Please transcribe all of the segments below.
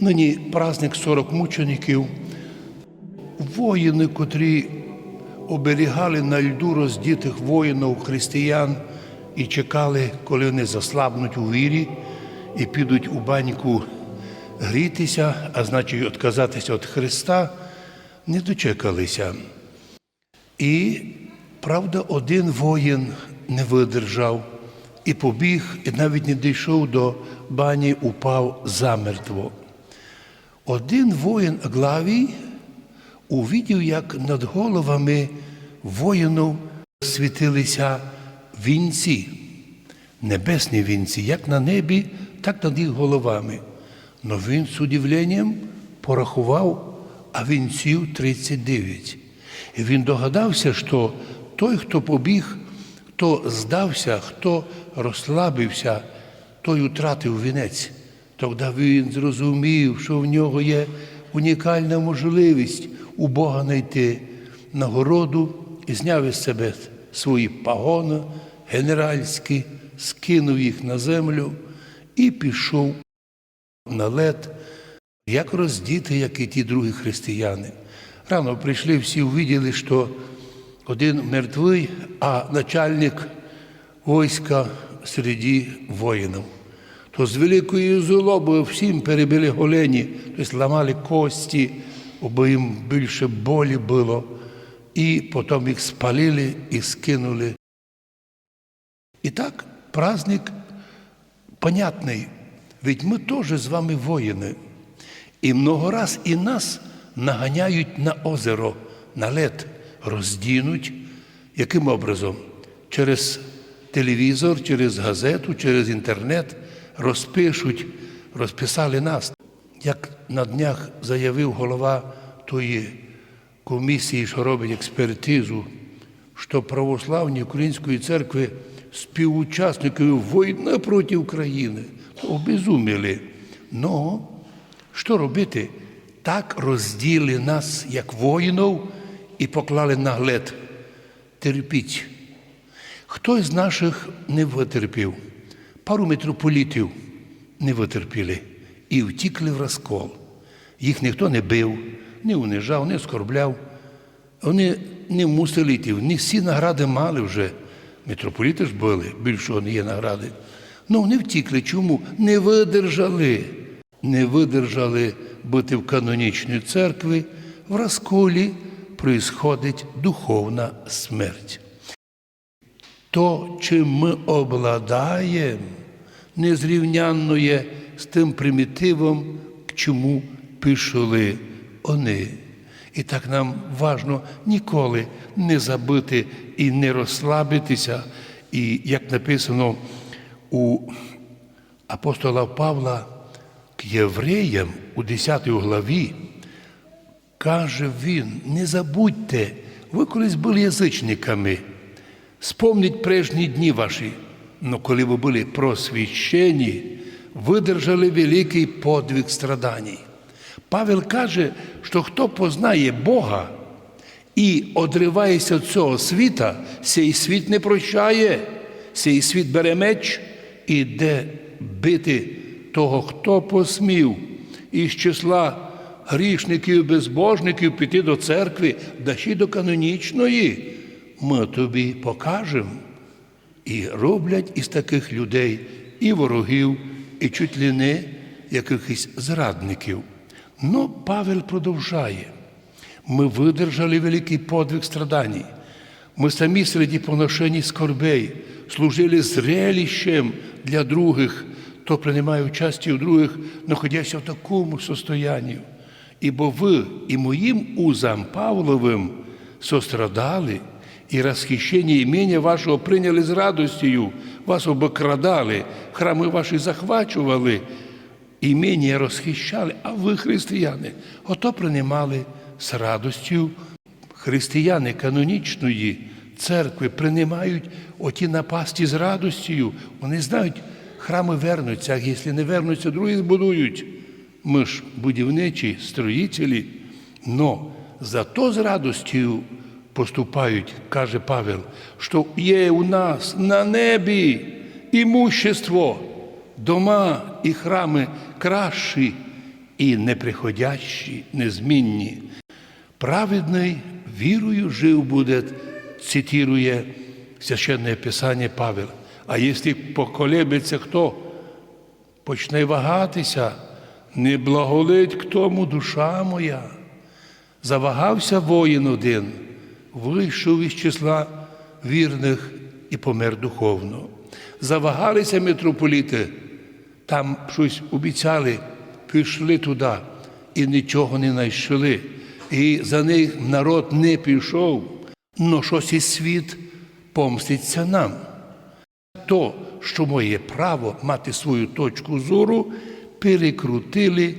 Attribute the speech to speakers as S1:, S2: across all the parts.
S1: Нині праздник 40 мучеників. Воїни, котрі оберігали на льду роздітих воїнів християн і чекали, коли вони заслабнуть у вірі і підуть у баньку грітися, а значить відказатися від Христа, не дочекалися. І правда, один воїн не видержав і побіг, і навіть не дійшов до бані, упав замертво. Один воїн Главій увидів, як над головами воїнів світилися вінці, небесні вінці, як на небі, так над їх головами. Но він з удивленням порахував, а вінців 39. І він догадався, що той, хто побіг, хто здався, хто розслабився, той утратив вінець. Тоді він зрозумів, що в нього є унікальна можливість у Бога знайти нагороду і зняв із себе свої пагони генеральські, скинув їх на землю і пішов на лед, як роздіти, як і ті другі християни. Рано прийшли, всі увиділи, що один мертвий, а начальник війська серед воїнів. То з великою злобою всім перебили голені, тобто ламали кості, бо їм більше болі було, і потім їх спалили і скинули. І так, праздник понятний, ведь ми теж з вами воїни. І много раз і нас наганяють на озеро, на лед, роздінуть. Яким образом? Через телевізор, через газету, через інтернет розпишуть, розписали нас. Як на днях заявив голова тої комісії, що робить експертизу, що православні Української церкви співучасники війни проти України, то обезуміли. Ну, що робити? Так розділи нас, як воїнів, і поклали на глед. Терпіть. Хтось з наших не витерпів, пару митрополітів не витерпіли і втікли в розкол. Їх ніхто не бив, не унижав, не оскорбляв. Вони не мусили йти, не всі награди мали вже. Митрополіти ж були, більшого не є награди. Ну, вони втікли. Чому? Не видержали. Не видержали бути в канонічній церкві, в розколі происходить духовна смерть. То, чим ми обладаємо, незрівнянно з тим примітивом, к чому пішли вони. І так нам важно ніколи не забити і не розслабитися. І як написано у апостола Павла к євреям у 10 главі, каже він: не забудьте, ви колись були язичниками. Спомніть прежні дні ваші, но коли ви були просвіщені, видержали великий подвиг страданій. Павел каже, що хто познає Бога і одривається від цього світа, цей світ не прощає, цей світ бере меч і йде бити того, хто посмів із числа грішників, безбожників піти до церкви, да ще й до канонічної. Ми тобі покажемо. І роблять із таких людей і ворогів, і чуть ли не якихось зрадників. Ну, Павел продовжає. Ми видержали великий подвиг страданий. Ми самі серед поношені скорбей служили зрелищем для других, хто приймає участь у других, знаходяся в такому состоянні. Ібо ви і моїм узам Павловим сострадали, і розхищення імення вашого прийняли з радостю, вас обокрадали, храми ваші захвачували, імення розхищали, а ви, християни, ото приймали з радостю. Християни канонічної церкви приймають оті напасті з радостю. Вони знають, храми вернуться, а якщо не вернуться, другі збудують. Ми ж будівничі, строїтелі, но зато з радостю поступають, каже Павел, що є у нас на небі імущество, дома і храми кращі, і неприходящі, незмінні. Праведний вірою жив буде, цитирує священне Писання Павел. А якщо поколебиться хто, почне вагатися, не благолить к тому душа моя. Завагався воїн один, вийшов із числа вірних і помер духовно. Завагалися митрополіти, там щось обіцяли, пішли туди і нічого не знайшли. І за них народ не пішов, но щось і світ помститься нам. То, що моє право мати свою точку зору, перекрутили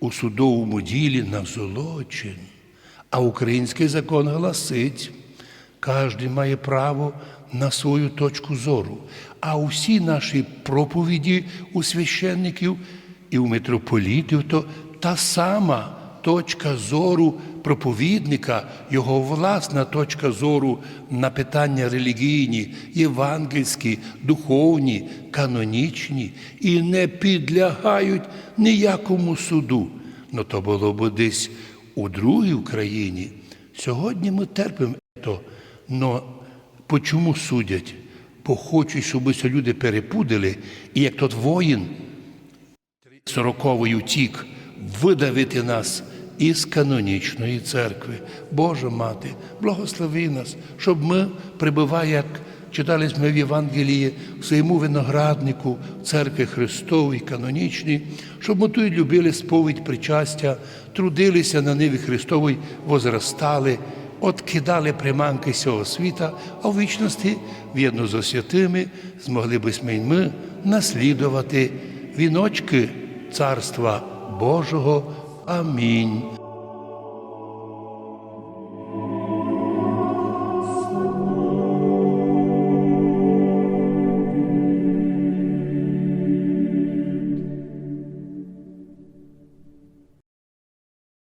S1: у судовому ділі на злочин. А український закон гласить, кожен має право на свою точку зору. А усі наші проповіді у священників і у митрополітів то та сама точка зору проповідника, його власна точка зору на питання релігійні, євангельські, духовні, канонічні і не підлягають ніякому суду. Ну то було б десь у другій Україні. Сьогодні ми терпимо то. Но почому судять? Бо хочуть, щоб ці люди перепудили, і як тот воїн сороковий утік видавити нас із канонічної церкви. Божа мати, благослови нас, щоб ми, прибуває, як читали ми в Євангелії, в своєму винограднику церкви Христової, канонічній, щоб ми тут любили сповідь причастя, трудилися на ниві Христової, возростали, откидали приманки цього світа, а в вічності, в'єдно з святими, змогли би й ми наслідувати віночки Царства Божого. Амінь.